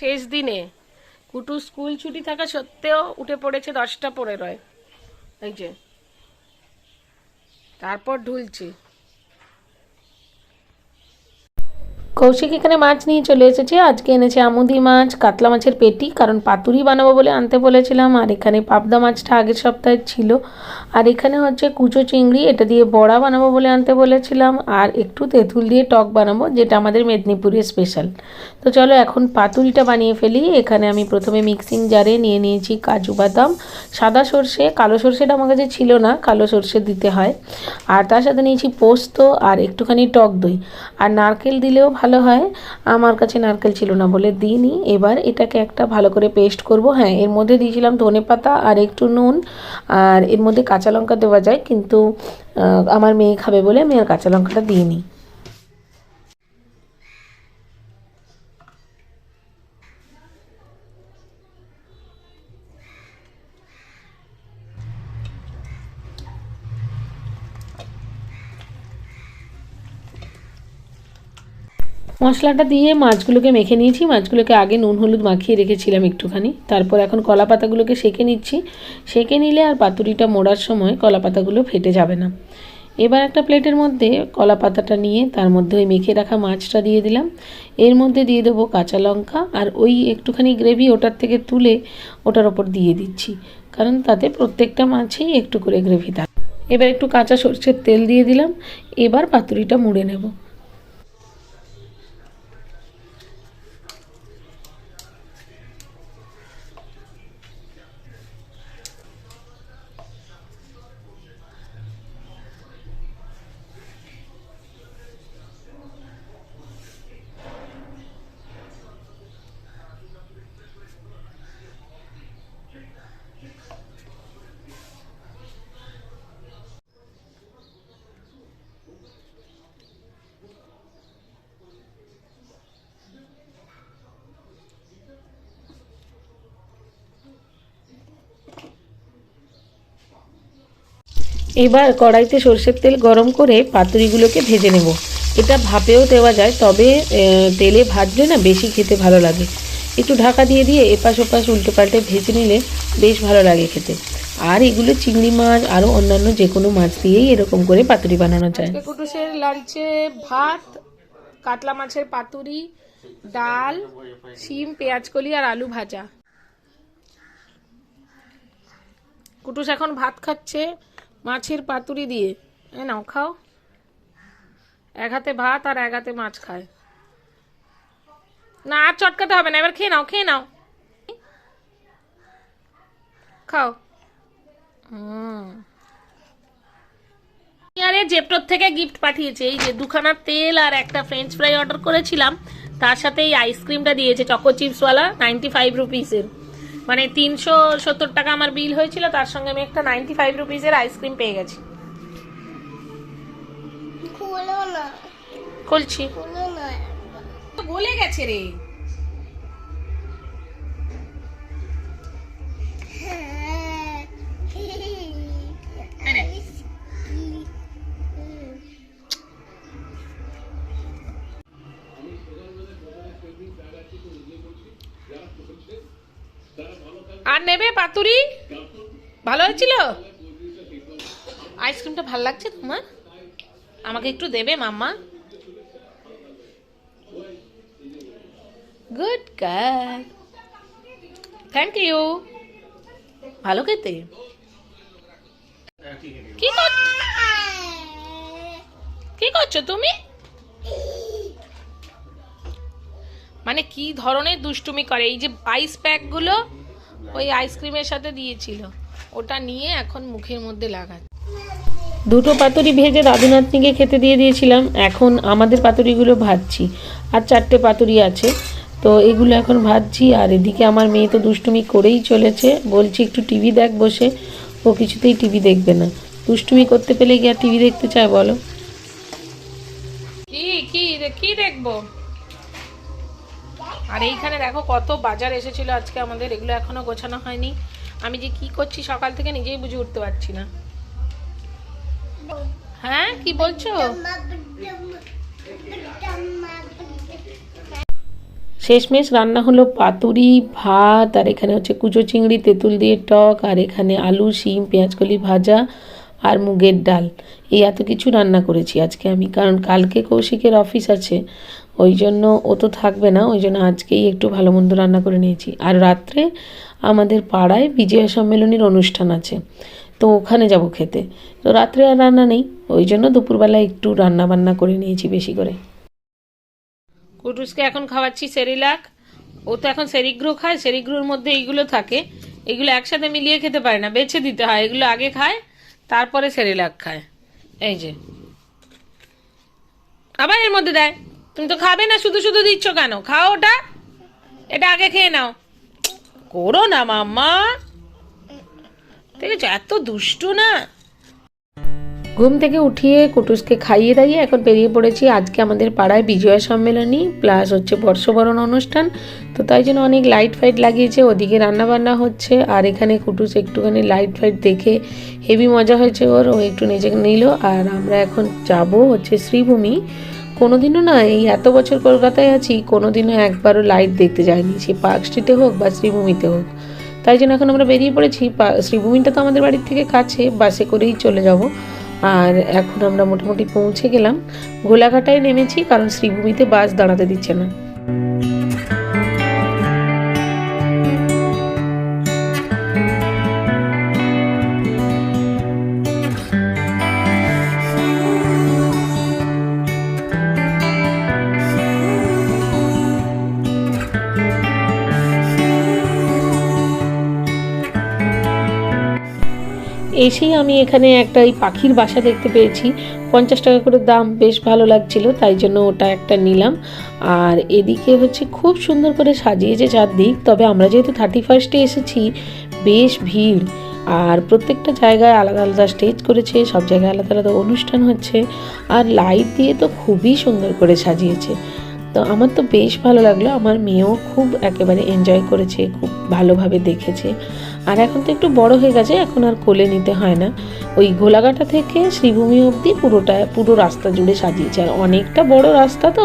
শেষ দিনে কুটু স্কুল ছুটি থাকা সত্ত্বেও উঠে পড়েছে দশটা পনেরোয়। এই যে। তারপর ঢুলছে। কৌশিক এখানে মাছ নিয়ে চলে এসেছে। আজকে এনেছে আমুদি মাছ, কাতলা মাছের পেটি, কারণ পাতুরি বানাবো বলে আনতে বলেছিলাম, আর এখানে পাবদা মাছটা আগের সপ্তাহে ছিল। আর এখানে হচ্ছে কুচো চিংড়ি, এটা দিয়ে বড়া বানাবো বলে আনতে বলেছিলাম, আর একটু তেঁতুল দিয়ে টক বানাবো, যেটা আমাদের মেদিনীপুরের স্পেশাল তো চলো এখন পাতুরিটা বানিয়ে ফেলি। এখানে আমি প্রথমে মিক্সিং জারে নিয়ে নিয়েছি কাজু বাদাম, সাদা সর্ষে, কালো সর্ষেটা আমার কাছে ছিল না, কালো সর্ষে দিতে হয়। আর তার সাথে নিয়েছি পোস্ত আর একটুখানি টক দই। আর নারকেল দিলেও ভালো হয়। আমার কাছে নারকেল ছিল না বলে দিইনি। এবার এটাকে একটা ভালো করে পেস্ট করব। হ্যাঁ এর মধ্যে দিয়েছিলাম ধনে পাতা আর একটু নুন। আর এর মধ্যে কাঁচা লঙ্কা দেওয়া যায়। কিন্তু আমার মেয়ে খাবে বলে আমি আর কাঁচা লঙ্কাটা দিইনি। মশলাটা দিয়ে মাছগুলোকে মেখে নিয়েছি। মাছগুলোকে আগে নুন, হলুদ মাখিয়ে রেখেছিলাম একটুখানি। তারপর এখন কলা পাতাগুলোকে সেঁকে নিচ্ছি। সেঁকে নিলে আর পাতুরিটা মোড়ার সময় কলা পাতাগুলো ফেটে যাবে না। এবার একটা প্লেটের মধ্যে কলা পাতাটা নিয়ে তার মধ্যে ওই মেখে রাখা মাছটা দিয়ে দিলাম। এর মধ্যে দিয়ে দেবো কাঁচা লঙ্কা আর ওই একটুখানি গ্রেভি ওটার থেকে তুলে ওটার ওপর দিয়ে দিচ্ছি। কারণ তাতে প্রত্যেকটা মাছেই একটু করে গ্রেভি থাকে। এবার একটু কাঁচা সর্ষের তেল দিয়ে দিলাম। এবার পাতুরিটা মুড়ে নেব। এবার কড়াইতে সর্ষের তেল গরম করে পাতুরিগুলোকে ভেজে নেব। এটা ভাপেও দেওয়া যায়, তবে তেলে ভাজলে না বেশি খেতে ভালো লাগে। একটু ঢাকা দিয়ে দিয়ে এপাশ ওপাশ উল্টে পাল্টে ভেজে নিলে বেশ ভালো লাগে খেতে। আর এগুলো চিংড়ি মাছ আরও অন্যান্য যে কোনো মাছ দিয়েই এরকম করে পাতুরি বানানো যায়। কুটুসের লাঞ্চে ভাত, কাতলা মাছের পাতুরি, ডাল, শিম পেঁয়াজকলি আর আলু ভাজা। কুটুস এখন ভাত খাচ্ছে। মাছের পাতুরি দিয়ে। এ নাও, খাও। এক হাতে ভাত আর এক হাতে মাছ খায়। না, আর চটকাতে হবে না, এবার খেয়ে নাও খেয়ে নাও। খাও। আরে জেপ্টোর থেকে গিফট পাঠিয়েছে। এই যে দুখানা তেল আর একটা ফ্রেঞ্চ ফ্রাই অর্ডার করেছিলাম। তার সাথে এই আইসক্রিমটা দিয়েছে চকো চিপসওয়ালা নাইনটি ফাইভ রুপিসের মানে তিনশো সত্তর টাকা আমার বিল হয়েছিল তার সঙ্গে আমি একটা নাইনটি ফাইভ রুপিসের আইসক্রিম পেয়ে গেছি। খুলো খুলছি। গলে বলে গেছে রে। আর নেবে পাতুরি? ভালো হয়েছিল? আইসক্রিমটা ভালো লাগছে তোমার? আমাকে একটু দেবে mamma? Good girl thank you ভালো খেতে? কি কি করছ তুমি? মানে কি ধরনের দুষ্টুমি করে? এই যে আইস প্যাকগুলো ওই আইসক্রিমের সাথে দিয়েছিল। ওটা নিয়ে এখন মুখের মধ্যে লাগাচ্ছে। দুটো পাতুরি ভেজে দাদু নাতনিকে খেতে দিয়ে দিয়েছিলাম। এখন আমাদের পাতুরিগুলো ভাজছি। আর চারটে পাতুরি আছে। তো এগুলো এখন ভাজছি। আর এদিকে আমার মেয়ে তো দুষ্টুমি করেই চলেছে। বলছি একটু টিভি দেখ বসে। ও কিছুতেই টিভি দেখবে না। দুষ্টুমি করতে পেলে কি আর টিভি দেখতে চায় বলো? কি কি কি দেখব? আর এইখানে দেখো কত বাজার এসেছিল আজকে আমাদের, এগুলো এখনও গোছানো হয়নি। আমি যে কি করছি সকাল থেকে নিজেই বুঝে উঠতে পারছি না। হ্যাঁ কি বলছো? শেষমেশ রান্না হলো পাতুরি, ভাত, আর এখানে হচ্ছে কুচো চিংড়ি, তেঁতুল দিয়ে টক, আর এখানে আলু, শিম, পেঁয়াজকলি ভাজা, আর মুগের ডাল। এই এত কিছু রান্না করেছি আজকে আমি, কারণ কালকে কৌশিকের অফিস আছে ওই জন্য ও তো থাকবে না ওই জন্য আজকেই একটু ভালো মন্দ রান্না করে নিয়েছি। আর রাত্রে আমাদের পাড়ায় বিজয়া সম্মেলনীর অনুষ্ঠান আছে, তো ওখানে যাব খেতে। তো রাত্রে আর রান্না নেই ওই জন্য দুপুরবেলা একটু রান্না বান্না করে নিয়েছি বেশি করে। কুটুসকে এখন খাওয়াচ্ছি সেরিলাক। ও তো এখন সেরিগ্রো খায় সেরিগ্রোর মধ্যে এইগুলো থাকে। এগুলো একসাথে মিলিয়ে খেতে পারে না, বেছে দিতে হয়। এগুলো আগে খায়, তারপরে সেরিলাক খায়। এই যে। আবার এর মধ্যে দেয়। তুমি তো খাবে না, শুধু শুধু দিচ্ছ কেন? খাও ওটা। এটা আগে খেয়ে নাও। করো না, মাম্মা। ঠিক আছে এত দুষ্টু না? ঘুম থেকে উঠিয়ে কুটুসকে খাইয়ে দাইয়ে এখন বেরিয়ে পড়েছি আজকে আমাদের পাড়ায় বিজয়া সম্মেলনী, প্লাস হচ্ছে বর্ষবরণ অনুষ্ঠান। তো তাই জন্য অনেক লাইট ফাইট লাগিয়েছে, ওদিকে রান্না বান্না হচ্ছে, আর এখানে কুটুস একটুখানি লাইট ফাইট দেখে হেভি মজা হয়েছে ওর, ও একটু নিজে নিল, আর আমরা এখন যাব হচ্ছে শ্রীভূমি। কোনোদিনও না, এই এত বছর কলকাতায় আছি, কোনোদিনও একবারও লাইট দেখতে যায়নি সে পার্ক স্ট্রিটে হোক বা শ্রীভূমিতে হোক। তাই জন্য এখন আমরা বেরিয়ে পড়েছি। শ্রীভূমিটা তো আমাদের বাড়ির থেকে কাছে বাসে করেই চলে যাব। আর এখন আমরা মোটামুটি পৌঁছে গেলাম। গোলাঘাটায় নেমেছি, কারণ শ্রীভূমিতে বাস দাঁড়াতে দিচ্ছে না। এসেই আমি এখানে একটা এই পাখির বাসা দেখতে পেয়েছি। পঞ্চাশ টাকা করে দাম, বেশ ভালো লাগছিল, তাই জন্য ওটা একটা নিলাম। আর এদিকে হচ্ছে খুব সুন্দর করে সাজিয়েছে চারদিক, তবে আমরা যেহেতু থার্টি ফার্স্টে এসেছি, বেশ ভিড়। আর প্রত্যেকটা জায়গায় আলাদা আলাদা স্টেজ করেছে, সব জায়গায় আলাদা আলাদা অনুষ্ঠান হচ্ছে। আর লাইট দিয়ে তো খুবই সুন্দর করে সাজিয়েছে। তো আমার তো বেশ ভালো লাগল, আমার মেয়েও খুব একেবারে এনজয় করেছে, খুব ভালোভাবে দেখেছে। আর এখন তো একটু বড় হয়ে গেছে, এখন আর কোলে নিতে হয় না। ওই গোলাঘাটা থেকে শ্রীভূমি অবধি পুরোটা, পুরো রাস্তা জুড়ে সাজিয়েছে। আর অনেকটা বড় রাস্তা তো,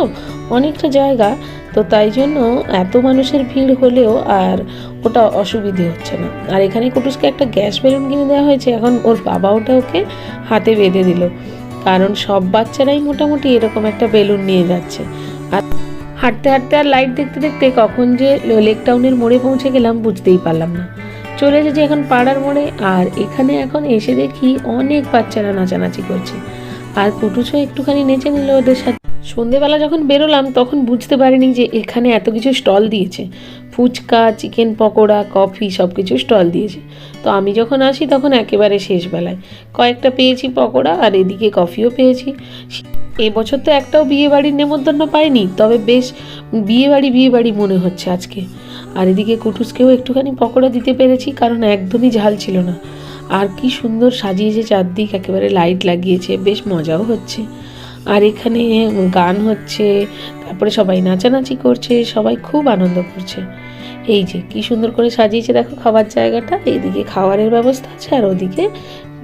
অনেকটা জায়গা। তো তাই জন্য এত মানুষের ভিড় হলেও আর ওটা অসুবিধে হচ্ছে না। আর এখানে কুটুসকে একটা গ্যাস বেলুন কিনে দেওয়া হয়েছে, এখন ওর বাবা ওটা ওকে হাতে বেঁধে দিল। কারণ সব বাচ্চারাই মোটামুটি এরকম একটা বেলুন নিয়ে যাচ্ছে। আর হাঁটতে হাঁটতে আর লাইট দেখতে দেখতে কখন যে লেক টাউনের মোড়ে পৌঁছে গেলাম, বুঝতেই পারলাম না। চলে এসেছি এখন পাড়ার মোড়ে। আর এখানে এখন এসে দেখি অনেক বাচ্চারা নাচানাচি করছে। আর কুটুসও একটুখানি নেচে নিল ওদের সাথে। সন্ধেবেলা যখন বেরোলাম, তখন বুঝতে পারিনি যে এখানে এত কিছু স্টল দিয়েছে। ফুচকা, চিকেন পকোড়া, কফি সব কিছু স্টল দিয়েছে। তো আমি যখন আসি, তখন একেবারে শেষ বেলায় কয়েকটা পেয়েছি পকোড়া, আর এদিকে কফিও পেয়েছি। এবছর তো একটাও বিয়ে বাড়ির নেমন্তন্ন পাইনি, তবে বেশ বিয়ে বাড়ি বিয়ে বাড়ি মনে হচ্ছে আজকে। আর এদিকে কুটুসকেও একটুখানি পকোড়া দিতে পেরেছি, কারণ একদমই ঝাল ছিল না। আর কি সুন্দর সাজিয়েছে চারদিক, একেবারে লাইট লাগিয়েছে, বেশ মজাও হচ্ছে। আর এখানে গান হচ্ছে, তারপরে সবাই নাচানাচি করছে, সবাই খুব আনন্দ করছে। এই যে, কি সুন্দর করে সাজিয়েছে, দেখো খাবার জায়গাটা, এইদিকে খাবারের ব্যবস্থা আছে, আর ওদিকে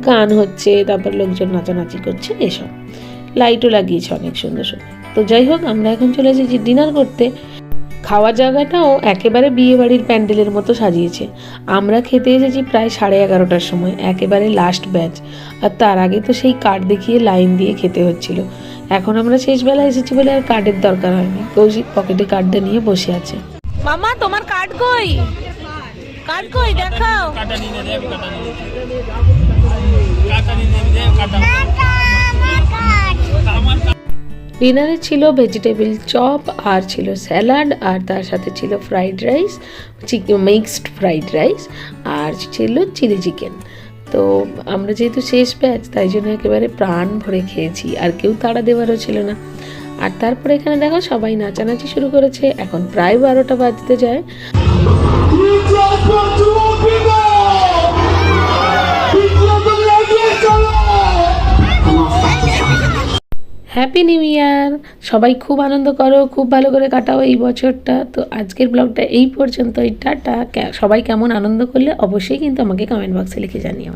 গান হচ্ছে, তারপর লোকজন নাচানাচি করছে, এসব। লাইটও লাগিয়েছে অনেক সুন্দর সুন্দর। তো যাই হোক আমরা এখন চলে এসেছি ডিনার করতে। খাওয়ার জায়গাটাও একেবারে বিয়ে বাড়ির প্যান্ডেলের মতো সাজিয়েছে। আমরা খেতে এসেছি প্রায় সাড়ে এগারোটার সময় একেবারে লাস্ট ব্যাচ আর তার আগে তো সেই কার্ড দেখিয়ে লাইন দিয়ে খেতে হচ্ছিল। এখন আমরা শেষবেলা এসেছি বলে আর কার্ডের দরকার হয়নি। কৌশিক পকেটে কার্ডটা নিয়ে বসে আছে। মামা তোমার কার্ড কই? কার্ড কই? দেখাও। কাটা নিয়ে কাটা নিয়ে কাটা নিয়ে ডিনারে ছিল ভেজিটেবল চপ আর ছিল স্যালাড আর তার সাথে ছিল fried rice mixed fried rice আর ছিল চিলি চিকেন তো আমরা যেহেতু শেষ ব্যাচ তাই জন্য একেবারে প্রাণ ভরে খেয়েছি, আর কেউ তাড়া দেওয়ারও ছিল না। আর তারপরে এখানে দেখো সবাই নাচানাচি শুরু করেছে, এখন প্রায় বারোটা বাজতে যায়। হ্যাপি নিউ ইয়ার সবাই খুব আনন্দ করো, খুব ভালো করে কাটাও এই বছরটা। তো আজকের ব্লগটা এই পর্যন্তই, টাটা। সবাই কেমন আনন্দ করলে অবশ্যই কিন্তু আমাকে কমেন্ট বক্সে লিখে জানিও।